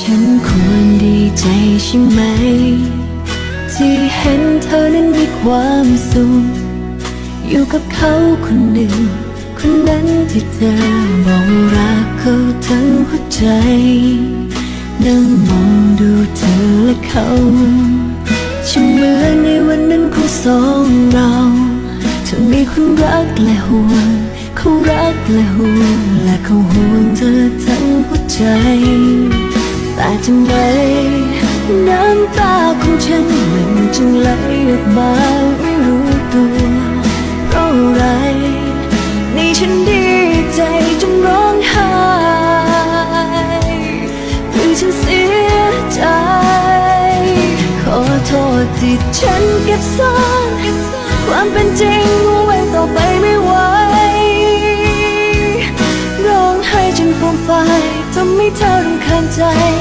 ฉันควรดีใจใช่ไหม ที่เห็นเธอนั้นมีความสุขอยู่กับเขาคนหนึ่ง คนนั้นที่เธอบอกรักเขาทั้งหัวใจนั่งมองดูเธอและเขาช่างเหมือนในวันนั้นของสองเราเธอมีคนรักและห่วงเขารักและห่วงและเขาห่วงเธอทั้งหัวใจ ทำไมน้ำตาของฉันมันจึงไหลออกมาไม่รู้ตัวเพราะอะไรนี่ฉันดีใจจนร้องไห้หรือฉันเสียใจ ขอโทษที่ฉันเก็บซ่อนความเป็นจริงเอาไว้ต่อไปไม่ไหวร้องไห้จนฟูมไฟายทำให้เธอรำคาญใจ